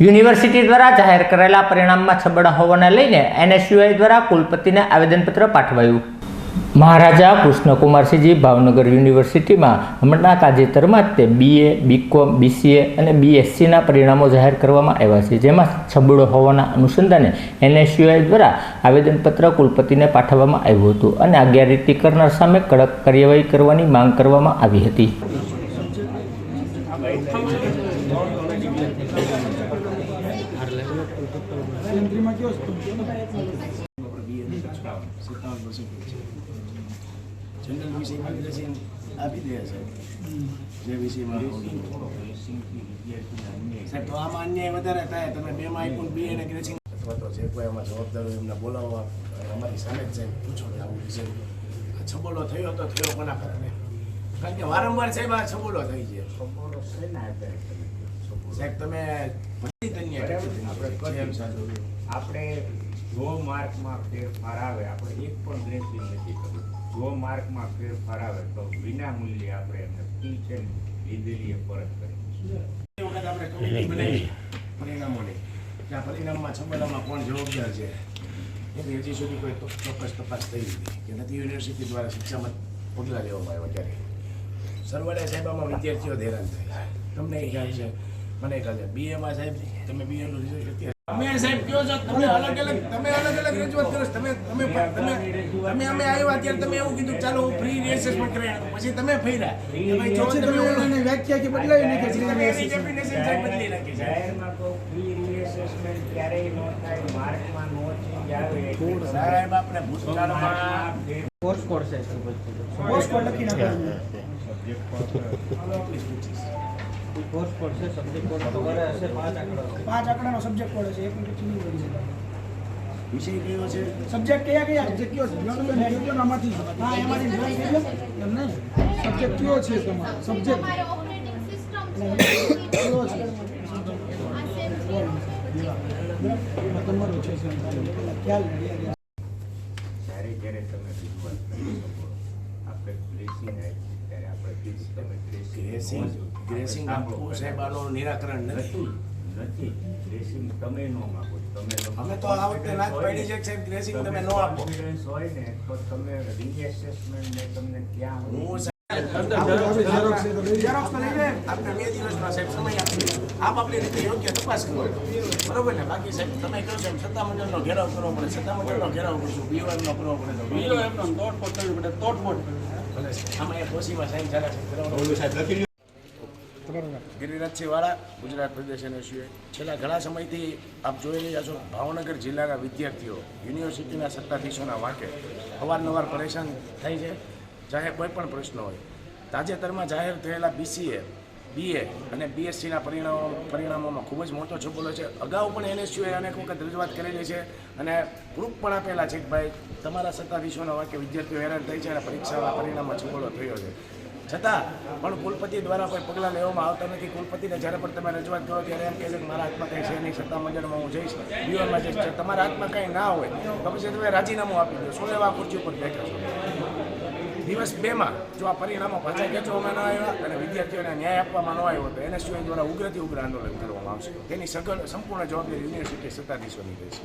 University દ્વારા જાહેર કરાયેલા પરિણામમાં છબડા હોવાને લઈને એનએસયુઆઈ દ્વારા કુલપતિને આવેદનપત્ર પાઠવાયું. મહારાજા કૃષ્ણકુમારસિંહજી ભાવનગર યુનિવર્સિટીમાં હમણાં તાજેતરમાં જ તે બીએ બીકોમ બીસીએ અને બીએસસીના પરિણામો જાહેર કરવામાં આવ્યા છે, જેમાં છબડો હોવાના અનુસંધાને એનએસયુઆઈ દ્વારા આવેદનપત્ર કુલપતિને પાઠવવામાં આવ્યું હતું અને આ ગેરરીતિ કરનાર સામે કડક કાર્યવાહી કરવાની માંગ કરવામાં આવી હતી. જનરલ વિષયમાં ગ્રેસિંગ આપી દે સાહેબ જે વિષયમાં સાહેબ તો આમાં અન્યાય વધારે થાય. તમે બે માં આપ્યું બે અને ગ્રેસિંગ અથવા તો જે કોઈ એમાં જવાબદાર એમને બોલાવવા અમારી સામે જ સાહેબ પૂછો કે આવું વિષય આ છબોલો થયો તો થયો કોના કારણે? કારણ કે વારંવાર સાહેબ આ છબોલો થઈ છે? સાહેબ તમે આપણે કર્યો જો માર્કમાં ફેરફાર આવે આપણે એક પણ ગ્રેસિંગ નથી કરવું. જો માર્કમાં ફેરફાર આવે તો વિના મૂલ્યે આપણે એમને ફી છે ને લીધેલી એ પરત કરી એ વખત આપણે કમિટી બનાવી પરિણામોની કે આ પરિણામમાં છબડામાં કોણ જવાબદાર છે? એની હજી સુધી કોઈ ચોક્કસ તપાસ થઈ નથી. કે નથી યુનિવર્સિટી દ્વારા શિક્ષામાં પગલાં લેવામાં આવ્યા ત્યારે. સરવાળે સાહેબામાં વિદ્યાર્થીઓ હેરાન થાય. તમને એ ખ્યાલ છે? મને છે. બીએમાં સાહેબ તમે બીએનું રિઝલ્ટ અત્યારે તમે સાહેબ કયો છો? તમે અલગ અલગ તમે અલગ અલગ રજૂઆત કરો છો. તમે તમે તમે તમે અમે આવ્યા ત્યારે તમે એવું કીધું ચાલો હું ફ્રી રિએસેસમેન્ટ કરી નાખું. પછી તમે ફર્યા. તમે જો તમે તમે વ્યાખ્યા કે બદલાવી નાખી છે. તમે એની definition સાહેબ બદલી નાખી છે. જાહેરમાં તો ફી રીએસેસમેન્ટ ક્યારેય ન થાય. માર્કમાં નો ચેન્જ આવે સાહેબ આપણે ભૂતકાળમાં માર્કમાં ફેર- પોસ્ટ પર લખી નાખવાનું. પાંચ આંકડાનો સબ્જેક્ટ પડે છે એક મિનિટ ચીની પડી છે વિષય કયો છે? સબ્જેક્ટ કયા કયા? સબ્જેક્ટ કયો છે? આમાંથી. હા એમાંથી જોઈ લેજો એમ નહીં? સબ્જેક્ટ કયો છે તમારો? સબ્જેક્ટ ઓપરેટિંગ સિસ્ટમ કયો છે? તમારો છે. ખ્યાલ. જ્યારે જ્યારે તમે રજૂઆત કરી શકો આપણે ગ્રેસિંગ આવી ત્યારે આપણે ગ્રેસિંગ આપવું સાહેબ આનું નિરાકરણ નથી. નથી ડ્રેસિંગ તમે ન માગો તમે અમે તો આ વખતે ના જ છે સાહેબ ગ્રેસિંગ તમે ન આપો. હોય ને તો તમે રીએસેસમેન્ટ ને તમને ક્યાં હું સાહેબ બરોબર ને? બાકી સાહેબ તમે કહો છો સત્તામંડળ નો ઘેરાવ કરવો પડે સત્તામંડળ નો ઘેરાવ કરશું બીઓ નો કરવો પડે તો BOM ભલે સાહેબ. આમાં એક ઓછીમાં સાહેબ ચાલે છે કરવાનું. ગિરિરાજસિંહ વાળા ગુજરાત પ્રદેશ એનએસયુએ છેલ્લા ઘણા સમયથી આપ જોઈ રહ્યા છો ભાવનગર જિલ્લાના વિદ્યાર્થીઓ યુનિવર્સિટીના સત્તાધીશોના વાંકે અવારનવાર પરેશાન થાય છે. ચાહે કોઈ પણ પ્રશ્ન હોય. તાજેતરમાં જાહેર થયેલા બીસીએ બીએ અને બીએસસીના પરિણામો, પરિણામોમાં ખૂબ જ મોટો છોપલો છે. અગાઉ પણ એનએસયુએ અનેક વખત રજૂઆત કરેલી છે અને પ્રૂફ પણ આપેલા છે કે ભાઈ, તમારા સત્તાધીશોના વાંકે વિદ્યાર્થીઓ હેરાન થઈ છે અને પરીક્ષાના પરિણામમાં છોપલો થયો છે. છતાં પણ કુલપતિ દ્વારા કોઈ પગલાં લેવામાં આવતા નથી. કુલપતિને જ્યારે પણ તમે રજૂઆત કરો ત્યારે એમ કહે છે કે મારા હાથમાં કંઈ છે નહીં, સત્તા મંડળમાં હું જઈશ બીઓમાં જઈશ તમારા હાથમાં કંઈ ના હોય તો પછી તમે રાજીનામું આપી દો, શું એવા ખુરશી ઉપર બેઠા છો? દિવસ બેમાં જો આ પરિણામો પાછા ખેંચવામાં ન આવ્યા અને વિદ્યાર્થીઓને ન્યાય આપવામાં ન આવ્યો તો એનએસયુઆઈ દ્વારા ઉગ્રથી ઉગ્ર આંદોલન કરવામાં આવશે. તેની સગળ સંપૂર્ણ જવાબદારી યુનિવર્સિટી સત્તાધીશોની રહેશે.